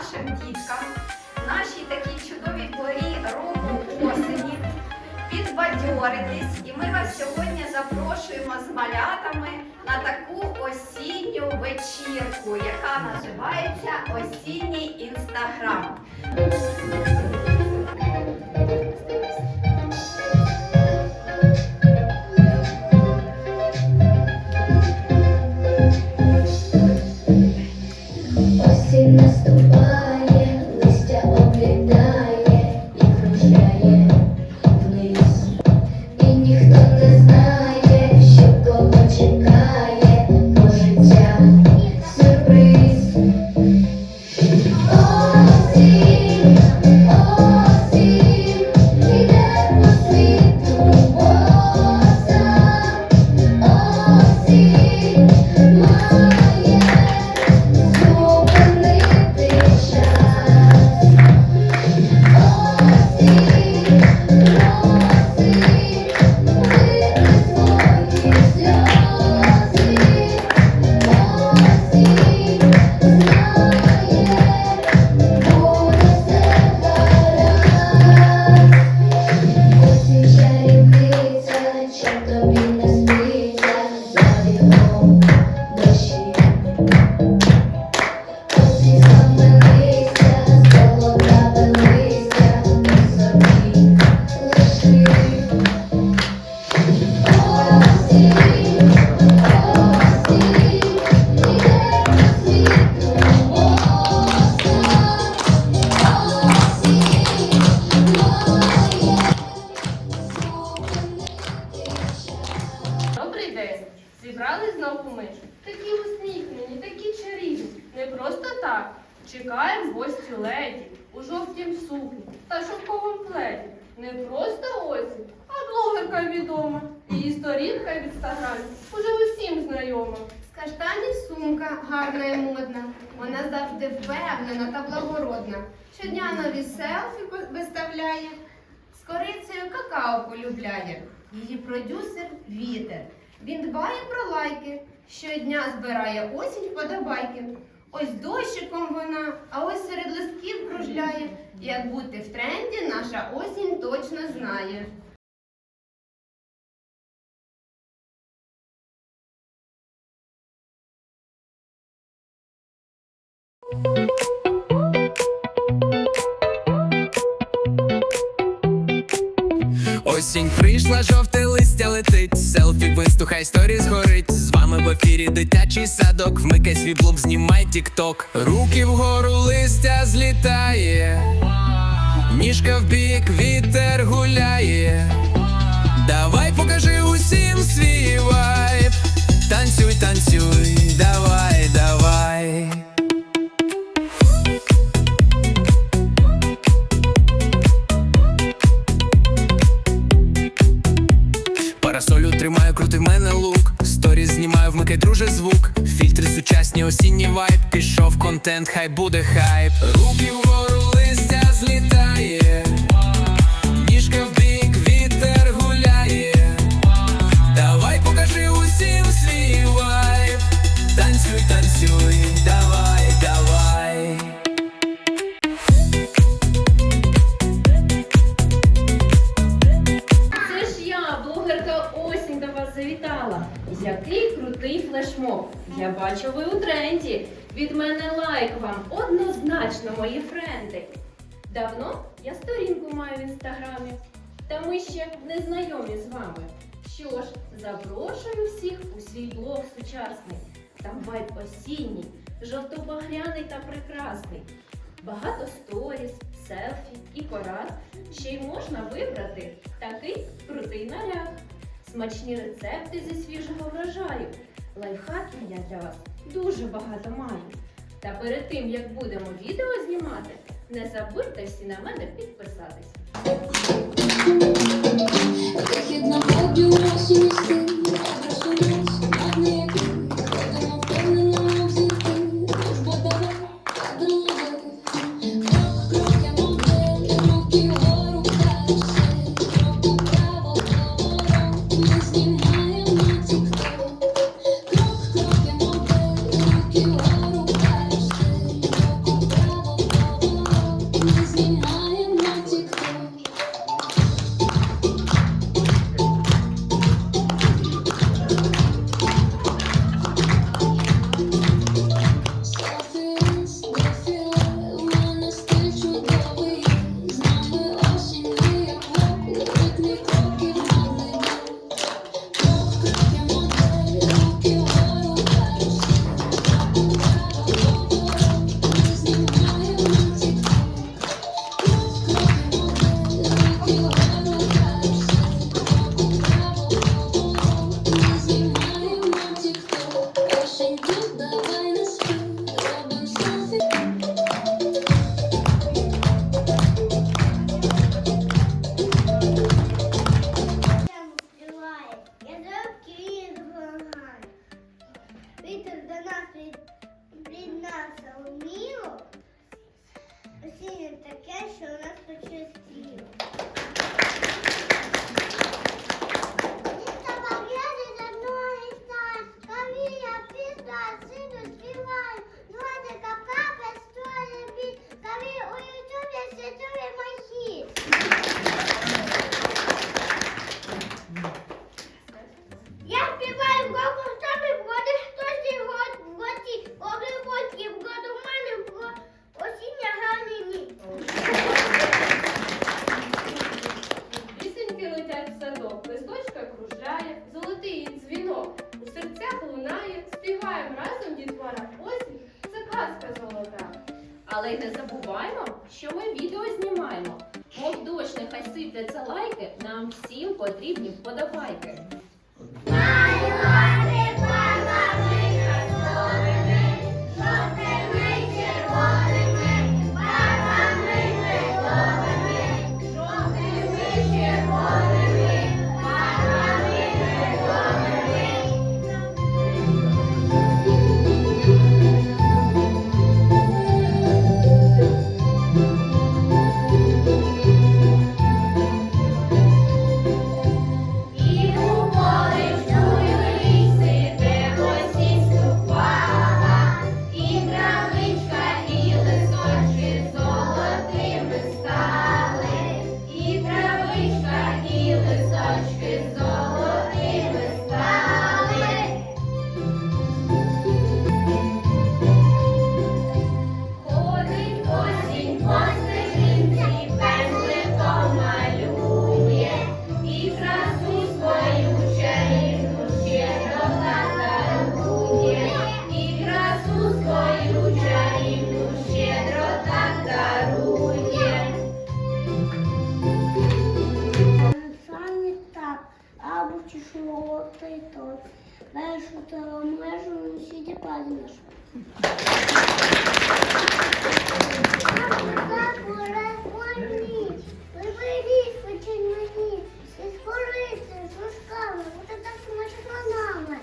нашим діткам, нашій такій чудовій порі року осені, підбадьоритись. І ми вас сьогодні запрошуємо з малятами на таку осінню вечірку, яка називається Осінній інстаграм. Леді у жовтім сукні та шовковому пледі. Не просто осінь, а блогерка відома. Її сторінка в інстаграмі уже усім знайома. З каштанів сумка гарна і модна. Вона завжди впевнена та благородна. Щодня нові селфі виставляє, з корицею какао полюбляє. Її продюсер вітер. Він дбає про лайки. Щодня збирає осінь вподобайки. Ось дощиком вона, а ось серед листків кружляє. Як бути в тренді, наша осінь точно знає. Осінь прийшла, жовте листя летить, селфі вистухай, сторіс горить. З вами в ефірі дитячий садок. Вмикай свій блог, знімай тік-ток. Руки вгору листя злітає, ніжка в бік, вітер гуляє. Давай покажи усім свій вайб. Танцюй, танцюй, давай. Тримаю, крутий в мене лук. Сторіс знімаю, вмикай, друже, звук. Фільтри сучасні, осінні вайб. Пішов контент, хай буде хайп. Руки вгору листя злітає. Я бачу, ви у тренді. Від мене лайк вам однозначно, мої френди. Давно я сторінку маю в інстаграмі, та ми ще не знайомі з вами. Що ж, запрошую всіх у свій блог сучасний. Там вайб осінній, жовто-багряний та прекрасний. Багато сторіс, селфі і порад. Ще й можна вибрати такий крутий наряд. Смачні рецепти зі свіжого врожаю. Лайфхаків я для вас дуже багато маю. Та перед тим, як будемо відео знімати, не забудьте всі на мене підписатись. Вітер до нас від, від нас. Осіння таке, що у нас почастіло. Нехай лайки, нам всім потрібні вподобайки. І скорити, з рушками, буде так смачно нами.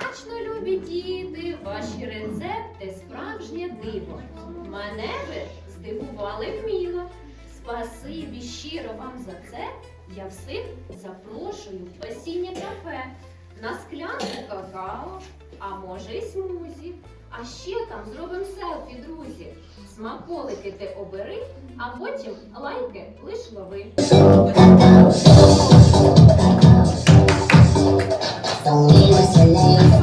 Смачно, любі діти, ваші рецепти справжнє диво. Мене ви здивували вміло. Спасибі щиро вам за це. Я всіх запрошую в осіннє кафе на склянку какао, а може й смузі. А ще там зробимо селфі, друзі. Смаколики ти обери, а потім лайки лиш лови. Subi cantando y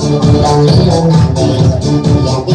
con body, con body tomba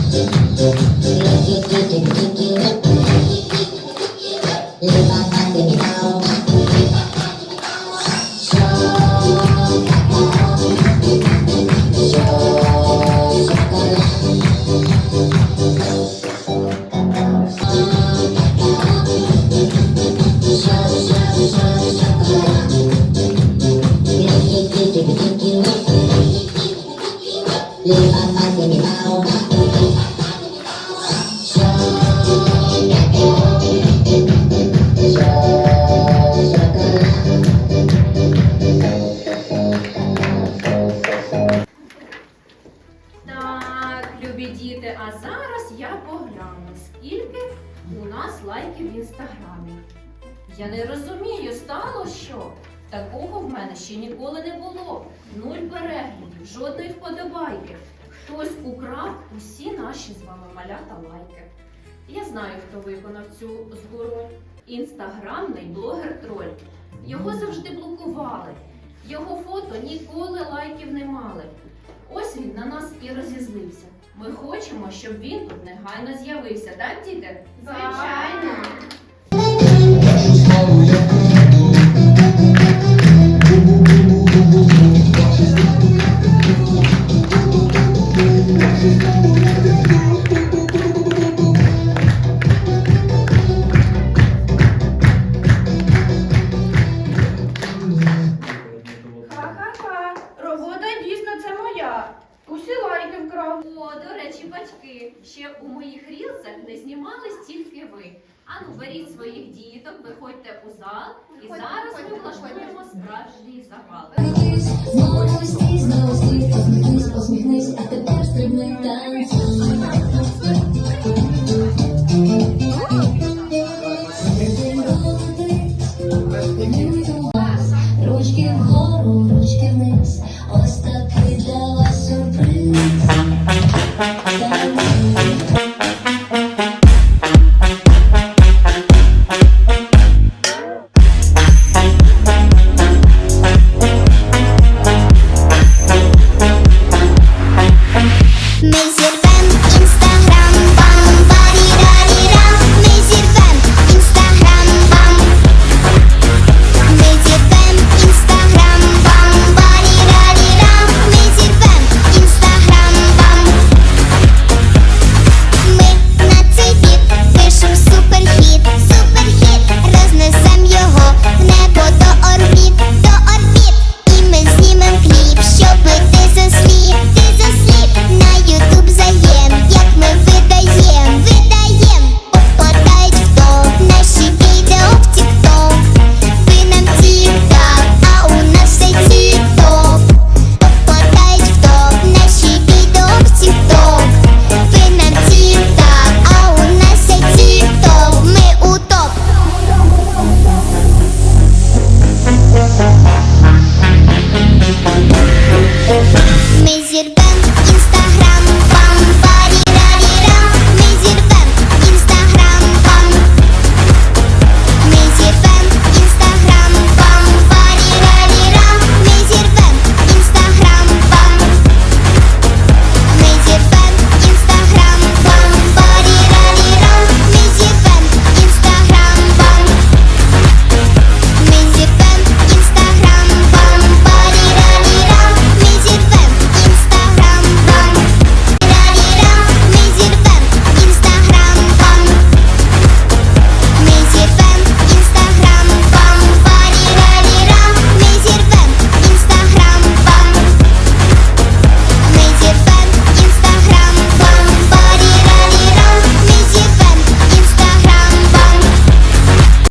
Lleva pa' que me ahoga Такого в мене ще ніколи не було. Нуль переглядів, жодної вподобайки. Хтось украв усі наші з вами малята лайки. Я знаю, хто виконав цю згору. Інстаграмний блогер-троль. Його завжди блокували. Його фото ніколи лайків не мали. Ось він на нас і розізлився. Ми хочемо, щоб він тут негайно з'явився, так, діти? Звичайно. хороші батьки, ще у моїх рілсах не знімались тільки ви. Ану, беріть своїх діток, виходьте у зал, і зараз ми влаштуємо справжній запал. Знову стій, знову стій, посміхнись, посміхнись, а тепер стрибни танцюй.